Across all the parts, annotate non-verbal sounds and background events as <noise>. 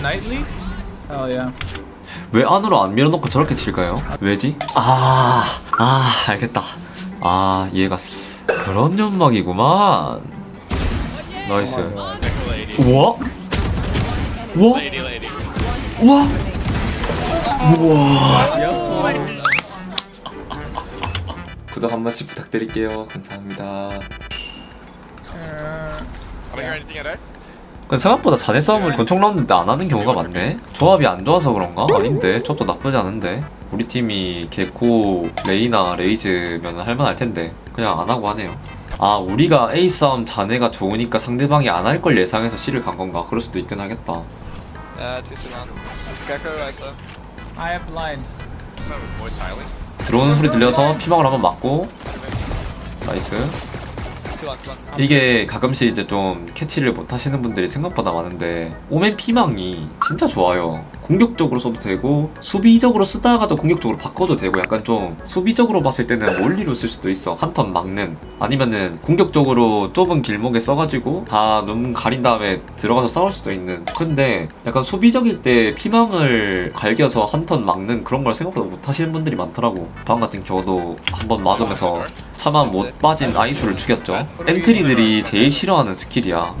nightly? Hell yeah. 왜 안으로 안 밀어놓고 저렇게 칠까요? 왜지? 아, 아, 알겠다. 아, 이해가 쓰. 그런 연막이구만. 나이스. 우와? 우와? 우와? 우와? 구독 한 번씩 부탁드릴게요. 감사합니다. Anything yet, eh? 근데 생각보다 자네 싸움을 권총 라운드 때안 하는 경우가 많네. 조합이 안 좋아서 그런가? 아닌데 저도 나쁘지 않은데. 우리 팀이 개코, 레이나, 레이즈면 할만할 텐데 그냥 안 하고 하네요. 아 우리가 A 싸움 자네가 좋으니까 상대방이 안 할 걸 예상해서 C를 간 건가? 그럴 수도 있긴 하겠다. I have blind. 들어오는 소리 들려서 피망을 한번 맞고 나이스. 이게 가끔씩 이제 좀 캐치를 못 하시는 분들이 생각보다 많은데 오멘 피망이 진짜 좋아요. 공격적으로 써도 되고 수비적으로 쓰다가도 공격적으로 바꿔도 되고 약간 좀 수비적으로 봤을 때는 올리로 쓸 수도 있어. 한 턴 막는 아니면은 공격적으로 좁은 길목에 써가지고 다 눈 가린 다음에 들어가서 싸울 수도 있는. 근데 약간 수비적일 때 피망을 갈겨서 한 턴 막는 그런 걸 생각보다 못 하시는 분들이 많더라고. 방 같은 경우도 한 번 막으면서 차마 못 빠진 아이소를 죽였죠. 엔트리들이 제일 싫어하는 스킬이야.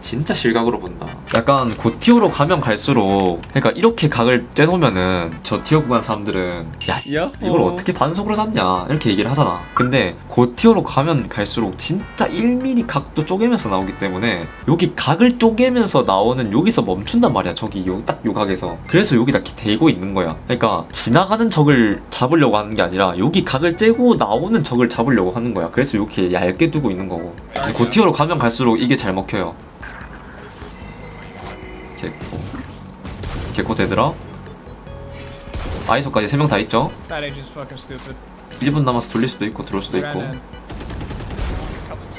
진짜 실각으로 본다. 약간 고티어로 가면 갈수록 그러니까 이렇게 각을 떼놓으면은 저 티어 구간 사람들은 야 이걸 어떻게 반속으로 잡냐 이렇게 얘기를 하잖아. 근데 고티어로 가면 갈수록 진짜 1mm 각도 쪼개면서 나오기 때문에 여기 각을 쪼개면서 나오는 여기서 멈춘단 말이야. 저기 요딱요 각에서. 그래서 여기다 기- 대고 있는 거야. 그러니까 지나가는 적을 잡으려고 하는 게 아니라 여기 각을 째고 나오는 적을 잡으려고 하는 거야. 그래서 이렇게 얇게 두고 있는 거고. 고티어로 가면 갈수록 이게 잘 먹혀요. 개코 개코 되더라 아이소까지 3명 다 있죠 That agent's fucking stupid. 1분 남아서 돌릴 수도 있고 들어올 수도 있고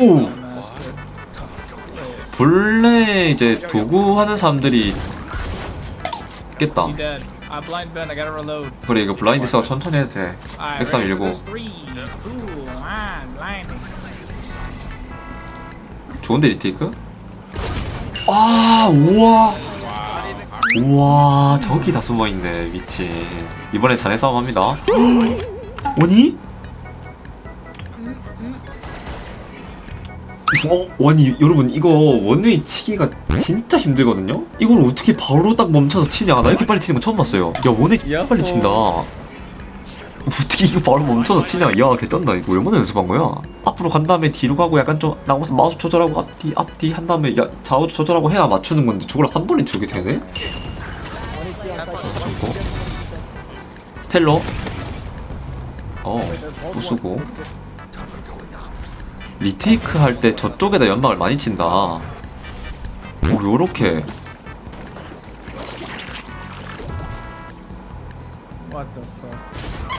오 kid. 본래 이제 도구 하는 사람들이 깼다 그래 이거 블라인드 싸워 천천히 해도 돼 Alright, 131. ready for this? Three, two, one, blinding. 좋은데 리테이크? 아 우와 우와 저기 다 숨어있네 미친 이번에 자네 싸움 합니다 원이? 어? 아니 여러분 이거 원웨이 치기가 진짜 힘들거든요? 이걸 어떻게 바로 딱 멈춰서 치냐? 나 이렇게 빨리 치는 거 처음 봤어요. 야 원웨이 빨리 친다. 어떻게 이거 바로 멈춰서 치냐? 야 개쩐다. 이거 얼마나 연습한 거야? 앞으로 간 다음에 뒤로 가고 약간 좀 나가서 마우스 조절하고 앞뒤 앞뒤 한 다음에 야 좌우 조절하고 해야 맞추는 건데 저걸 한 번에 저게 되네? 스텔로 어 부수고 리테이크 할 때 저쪽에다 연막을 많이 친다 오 요렇게?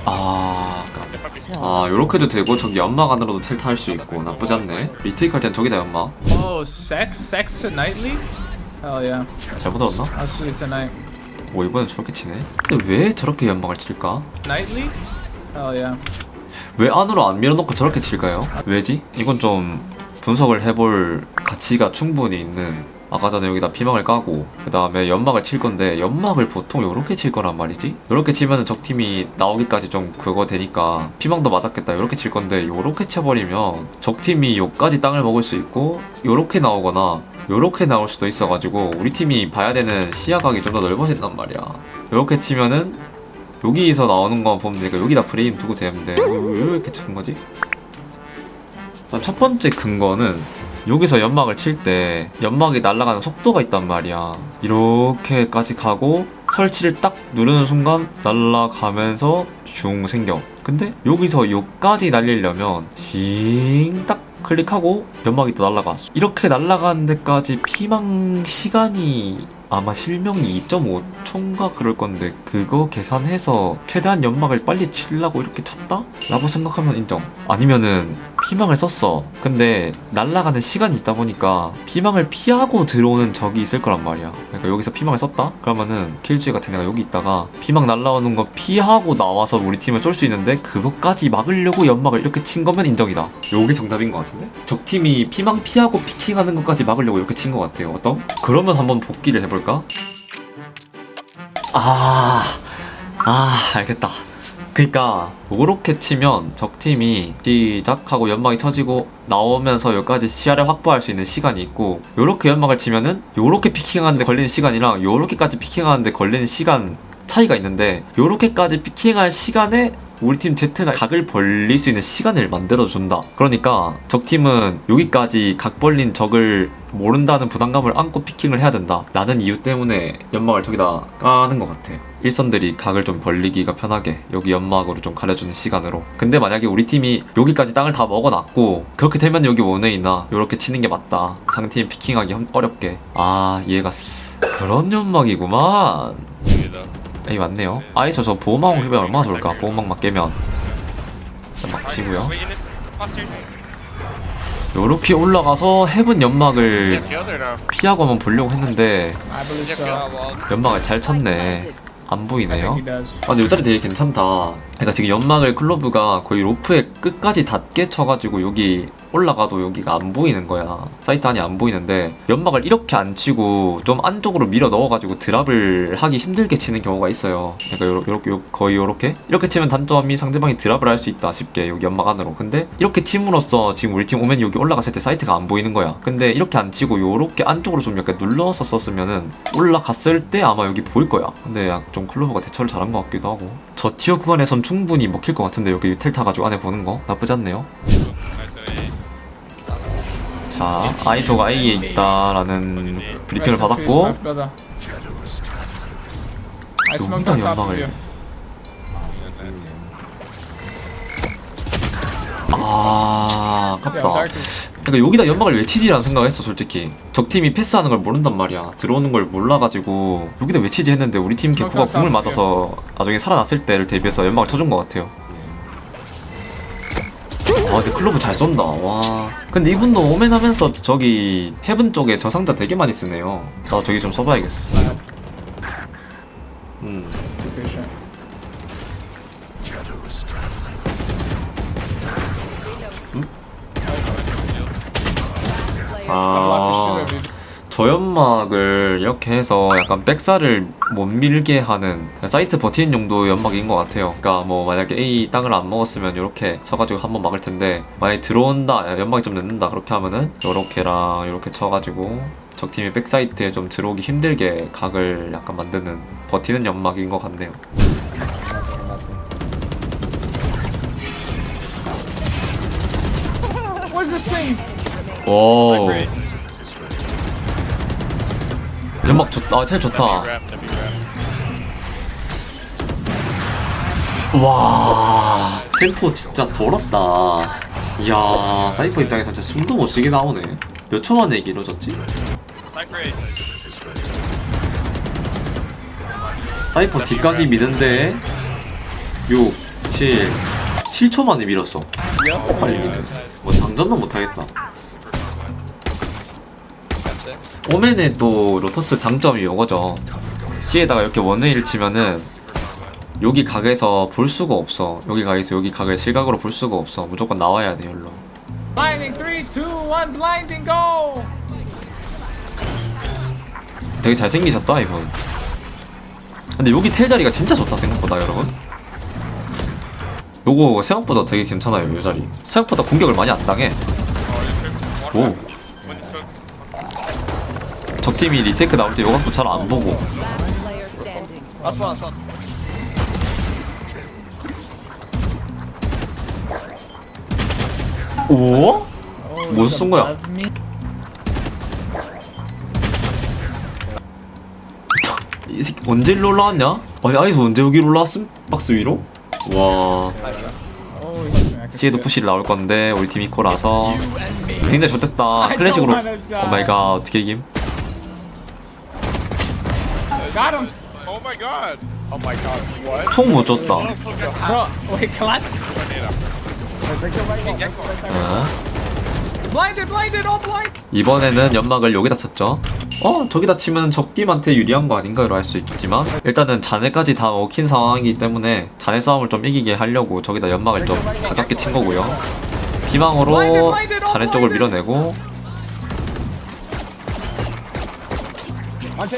아, 아 요렇게도 되고 저기 연막 안으로도 텔타 할 수 있고 나쁘지 않네 리테이크 할 땐 저기다 연막 Oh, sex? Sex nightly? Hell yeah. 잘못 들었나? I'll see you tonight. 오 이번엔 저렇게 치네 근데 왜 저렇게 연막을 칠까? Nightly? Hell yeah. 왜 안으로 안 밀어놓고 저렇게 칠까요? 왜지? 이건 좀 분석을 해볼 가치가 충분히 있는 아까 전에 여기다 피망을 까고 그 다음에 연막을 칠 건데 연막을 보통 요렇게 칠 거란 말이지 요렇게 치면 은 적 팀이 나오기까지 좀 그거 되니까 피망도 맞았겠다 요렇게 칠 건데 요렇게 쳐버리면 적 팀이 요까지 땅을 먹을 수 있고 요렇게 나오거나 요렇게 나올 수도 있어가지고 우리 팀이 봐야 되는 시야각이 좀 더 넓어진단 말이야 요렇게 치면은 여기서 나오는 거 보면 되니까 여기다 프레임 두고 되는데 왜, 왜 이렇게 친 거지? 첫 번째 근거는 여기서 연막을 칠 때 연막이 날아가는 속도가 있단 말이야. 이렇게까지 가고 설치를 딱 누르는 순간 날아가면서 슝 생겨. 근데 여기서 여기까지 날리려면 싱딱 클릭하고 연막이 또 날아가. 이렇게 날아가는 데까지 피망 시간이 아마 실명이 2.5초인가 그럴 건데 그거 계산해서 최대한 연막을 빨리 치려고 이렇게 쳤다? 라고 생각하면 인정 아니면은 피망을 썼어 근데 날아가는 시간이 있다 보니까 피망을 피하고 들어오는 적이 있을 거란 말이야 그러니까 여기서 피망을 썼다? 그러면은 킬주의 같은 애가 여기 있다가 피망 날아오는 거 피하고 나와서 우리 팀을 쏠 수 있는데 그것까지 막으려고 연막을 이렇게 친 거면 인정이다 요게 정답인 것 같은데? 적 팀이 피망 피하고 피킹하는 것까지 막으려고 이렇게 친 것 같아요 어떤? 그러면 한번 복귀를 해볼까? 아... 아 알겠다 그니까 요렇게 치면 적팀이 시작하고 연막이 터지고 나오면서 여기까지 시야를 확보할 수 있는 시간이 있고 요렇게 연막을 치면은 요렇게 피킹하는데 걸리는 시간이랑 요렇게까지 피킹하는데 걸리는 시간 차이가 있는데 요렇게까지 피킹할 시간에 우리 팀 Z는 각을 벌릴 수 있는 시간을 만들어준다. 그러니까 적팀은 여기까지 각 벌린 적을 모른다는 부담감을 안고 피킹을 해야 된다. 라는 이유 때문에 연막을 저기다 까는 것 같아. 일선들이 각을 좀 벌리기가 편하게 여기 연막으로 좀 가려주는 시간으로. 근데 만약에 우리 팀이 여기까지 땅을 다 먹어놨고 그렇게 되면 여기 원웨이나 이렇게 치는 게 맞다. 상팀 피킹하기 험- 어렵게. 아 이해가 쓰. 그런 연막이구만. 에이 맞네요. 아이서 저 보호막 해면 얼마나 좋을까? 보호막만 깨면 막 치고요. 요렇게 올라가서 해븐 연막을 피하고 한번 보려고 했는데 연막을 잘 쳤네. 안 보이네요. 아 근데 이 자리 되게 괜찮다. 그러니까 지금 연막을 클로브가 거의 로프의 끝까지 닿게 쳐가지고 여기 올라가도 여기가 안 보이는 거야. 사이트 안이 안 보이는데 연막을 이렇게 안 치고 좀 안쪽으로 밀어 넣어가지고 드랍을 하기 힘들게 치는 경우가 있어요. 그러니까 요렇게 요- 거의 요렇게 이렇게 치면 단점이 상대방이 드랍을 할 수 있다 쉽게 여기 연막 안으로. 근데 이렇게 침으로써 지금 우리 팀 오면 여기 올라갔을 때 사이트가 안 보이는 거야. 근데 이렇게 안 치고 요렇게 안쪽으로 좀 약간 눌러서 썼으면은 올라갔을 때 아마 여기 보일 거야. 근데 약 좀 클로버가 대처를 잘한 것 같기도 하고. 저 티어 구간에선 충분히 먹힐 것 같은데 여기 텔 타가지고 안에 보는 거 나쁘지 않네요. 자, 아이소가 A에 있다라는 브리핑을 받았고 여기다 연막을. 아, Yeah, 아깝다. 그러니까 여기다 연막을 왜 치지라는 생각했어 솔직히 적팀이 패스하는 걸 모른단 말이야 들어오는 걸 몰라가지고 여기다 왜 치지 했는데 우리 팀 개코가 궁을 맞아. 맞아서 나중에 살아났을 때를 대비해서 연막을 쳐준 것 같아요 아 근데 클로브 잘 쏜다. 와. 근데 이분도 오멘 하면서 저기 헤븐 쪽에 저상자 되게 많이 쓰네요. 나 저기 좀 써봐야겠어. 음 저 연막을 이렇게 해서 약간 백사를 못 밀게 하는 사이트 버티는 용도 연막인 것 같아요. 그러니까 뭐 만약에 A 땅을 안 먹었으면 이렇게 쳐가지고 한번 막을 텐데 만약에 들어온다 연막이 좀 늦는다 그렇게 하면은 요렇게랑 요렇게 쳐가지고 적팀이 백사이트에 좀 들어오기 힘들게 각을 약간 만드는 버티는 연막인 것 같네요. What's this thing? 오 연막 좋다. 아, 텔 좋다. 와 템포 진짜 더럽다 이야 사이퍼 입장에서 진짜 숨도 못 쉬게 나오네 몇 초 만에 이게 이루어졌지? 사이퍼 뒤까지 미는데 6, 7, 7초 만에 밀었어. 빨리 미네 뭐 장전도 못하겠다. 오멘의 또 로터스 장점이 요거죠. C에다가 이렇게 원웨이를 치면은 여기 각에서 볼 수가 없어. 여기 각에서 여기 각을 실각으로 볼 수가 없어. 무조건 나와야 돼 열로! 되게 잘생기셨다 이분. 근데 여기 텔 자리가 진짜 좋다 생각보다 여러분. 요거 생각보다 되게 괜찮아요 요 자리. 생각보다 공격을 많이 안 당해. 오 적팀이 리테이크 나올 때 요각도 잘 안 보고 last one. 오? 쏜 거야? 이 새끼 언제 일로 올라왔냐? 아니 아이서 언제 여기로 올라왔음? 박스 위로? 와 it. 푸시를 나올 건데 우리 팀 이 코라서 굉장히 좋됐다 I 클래식으로 die. 오마이갓 어떻게 이김? Got him. Oh my god. Oh my god. What? 총 못 줬다. Bro, wait, clutch. 어. Blinded, blinded, all blind. 이번에는 연막을 여기다 쳤죠. 어, 저기다 치면 적팀한테 유리한 거 아닌가로 할 수 있지만 일단은 자네까지 다 먹힌 상황이기 때문에 자네 싸움을 좀 이기게 하려고 저기다 연막을 좀 가볍게 친 거고요. 비망으로 자네 쪽을 밀어내고 One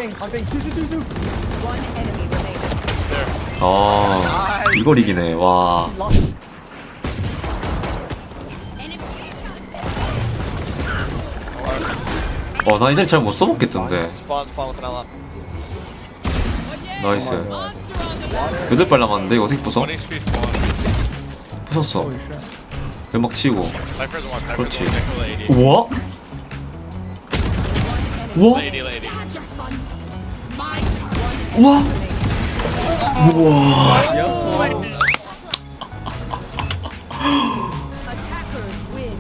enemy remaining. 아 이걸 이기네. 와. 어, 나 이제 잘 못 써먹겠던데. Spawn, spawn with an LM. 나이스. 여덟 발 남았는데 이거 어떻게 부숴? 1 HP spawn. 부쉈어. 연막 치고. Cypher's one, Cypher's 그렇지. one. Nickel 80. 우와? 우와? Lady, lady. 우와? Win.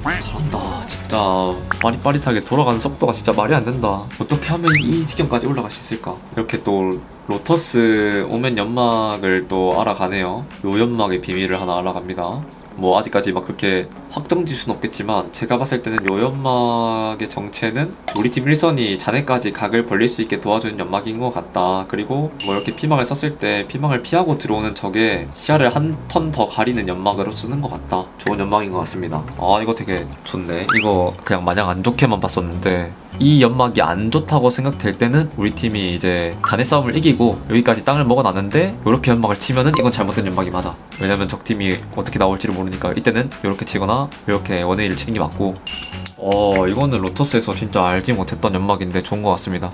잘한다. <laughs> 진짜 빠릿빠릿하게 돌아가는 속도가 진짜 말이 안 된다. 어떻게 하면 이 지경까지 올라갈 수 있을까? 이렇게 또 로터스 오멘 연막을 또 알아가네요. 요 연막의 비밀을 하나 알아갑니다. 뭐 아직까지 막 그렇게 확정질 수는 없겠지만 제가 봤을 때는 요 연막의 정체는 우리 팀 1선이 자네까지 각을 벌릴 수 있게 도와주는 연막인 것 같다. 그리고 뭐 이렇게 피망을 썼을 때 피망을 피하고 들어오는 적의 시야를 한 턴 더 가리는 연막으로 쓰는 것 같다. 좋은 연막인 것 같습니다. 아 이거 되게 좋네. 이거 그냥 마냥 안 좋게만 봤었는데 이 연막이 안 좋다고 생각될 때는 우리 팀이 이제 자네 싸움을 이기고 여기까지 땅을 먹어놨는데 이렇게 연막을 치면은 이건 잘못된 연막이 맞아. 왜냐면 적 팀이 어떻게 나올지를 모르니까 이때는 이렇게 치거나 이렇게 원웨이를 치는 게 맞고. 어 이거는 로터스에서 진짜 알지 못했던 연막인데 좋은 것 같습니다.